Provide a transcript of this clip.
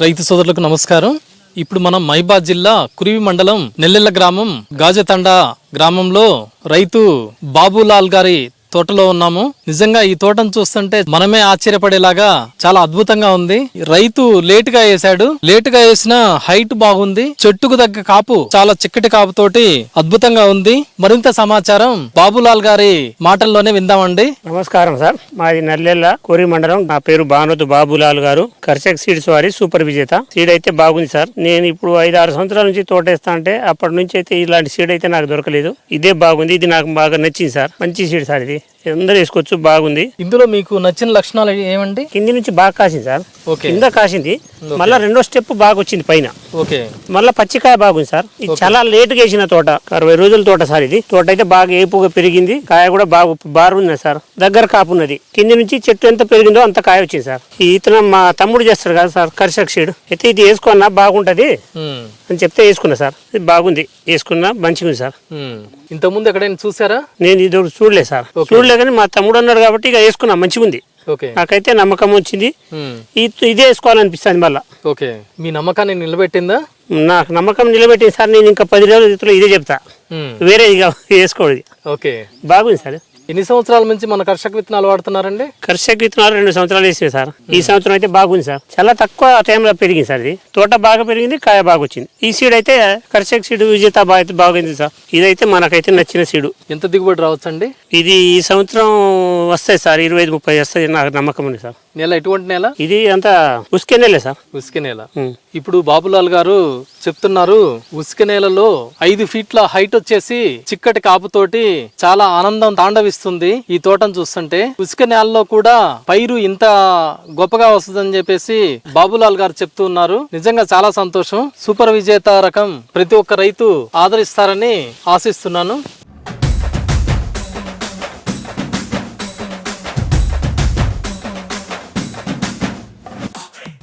రైతు సోదరులకు నమస్కారం. ఇప్పుడు మనం మైబాద్ జిల్లా కురివి మండలం నెల్లెళ్ళ గ్రామం గాజతండ గ్రామంలో రైతు బాబులాల్ గారి తోటలో ఉన్నాము. నిజంగా ఈ తోటను చూస్తుంటే మనమే ఆశ్చర్యపడేలాగా చాలా అద్భుతంగా ఉంది. రైతు లేట్గా వేసాడు లేట్గా వేసిన హైట్ బాగుంది. చెట్టుకు దగ్గర కాపు చాలా చిక్కటి కాపు తోటి అద్భుతంగా ఉంది. మరింత సమాచారం బాబులాల్ గారి మాటల్లోనే విందామండి. నమస్కారం సార్. మాది నల్లెల్ల కోరి మండలం. నా పేరు భానుతు బాబులాల్ గారు. కర్షక్ సీడ్స్ వారి సూపర్ విజేత. సీడ్ అయితే బాగుంది సార్. నేను ఇప్పుడు ఐదు ఆరు సంవత్సరాల నుంచి తోటేస్తా అంటే అప్పటి నుంచి అయితే ఇలాంటి సీడ్ అయితే నాకు దొరకలేదు. ఇదే బాగుంది. ఇది నాకు బాగా నచ్చింది సార్. మంచి సీడ్ సార్ ఇది. అందరూ వేసుకోవచ్చు బాగుంది. ఇందులో మీకు నచ్చిన లక్షణాలు ఏమండి కింది నుంచి బాగా కాసింది సార్. ఓకే. కింద కాసింది. మళ్ళీ రెండో స్టెప్ బాగా వచ్చింది పైన. ఓకే. మళ్ళీ పచ్చికాయ బాగుంది సార్. ఇది చాలా లేటుగా వేసిన తోట. అరవై రోజుల తోట సార్ ఇది. తోట అయితే బాగా ఏపుగా పెరిగింది కాయ కూడా బాగా బారు ఉన్నది సార్. దగ్గర కాపు ఉన్నది. కింది నుంచి చెట్టు ఎంత పెరిగిందో అంత కాయ వచ్చింది సార్. ఈ ఇతను మా తమ్ముడు చేస్తాడు కదా సార్ కర్షక్ సీడ్ అయితే ఇది వేసుకున్నా బాగుంటది అని చెప్తే వేసుకున్నా సార్. ఇది బాగుంది. వేసుకున్నా మంచిగా ఉంది సార్. ఇంతకుముందు ఎక్కడైనా చూసారా? నేను ఇది చూడలేదు సార్. చూడలే కానీ మా తమ్ముడు అన్నాడు కాబట్టి ఇక వేసుకున్నా మంచిగా ఉంది నాకైతే నమ్మకం వచ్చింది. ఇదే వేసుకోవాలనిపిస్తుంది మళ్ళీ. ఓకే. మీ నమ్మకాన్ని నిలబెట్టిందా? నాకు నమ్మకం నిలబెట్టింది సార్ నేను ఇంకా పది రోజుల ఇదే చెప్తా. వేరే ఇక వేసుకోవద్దు ఓకే. బాగుంది సార్. ఎన్ని సంవత్సరాల నుంచి మన కర్షక విత్తనాలు వాడుతున్నారండి? కర్షక విత్తనాలు రెండు సంవత్సరాలు వేసినాయి సార్. ఈ సంవత్సరం అయితే బాగుంది సార్. చాలా తక్కువ టైంలో పెరిగింది సార్ ఇది. తోట బాగా పెరిగింది కాయ బాగా వచ్చింది. ఈ సీడ్ అయితే కర్షక సీడ్ విజేత బాగా బాగుంది సార్. ఇదైతే మనకైతే నచ్చిన సీడు ఎంత దిగుబడి రావచ్చండి? ఇది ఈ సంవత్సరం వస్తాయి సార్. ఇరవై ఐదు ముప్పై వస్తాయి నాకు నమ్మకం ఉంది సార్. నేల ఎటువంటి నేల? ఇది అంతా ఉసుకే నెలే సార్. ఉసుక నేల. ఇప్పుడు బాబులాల్ గారు చెప్తున్నారు ఉసుక నేలలో ఐదు ఫీట్ల హైట్ వచ్చేసి చిక్కటి కాపుతోటి చాలా ఆనందం తాండవిస్తుంది ఈ తోటను చూస్తుంటే ఉసుక నేలలో కూడా పైరు ఇంత గొప్పగా వస్తుందని చెప్పేసి బాబులాల్ గారు చెప్తూ ఉన్నారు. నిజంగా చాలా సంతోషం. సూపర్ విజేత రకం ప్రతి ఒక్క రైతు ఆదరిస్తారని ఆశిస్తున్నాను.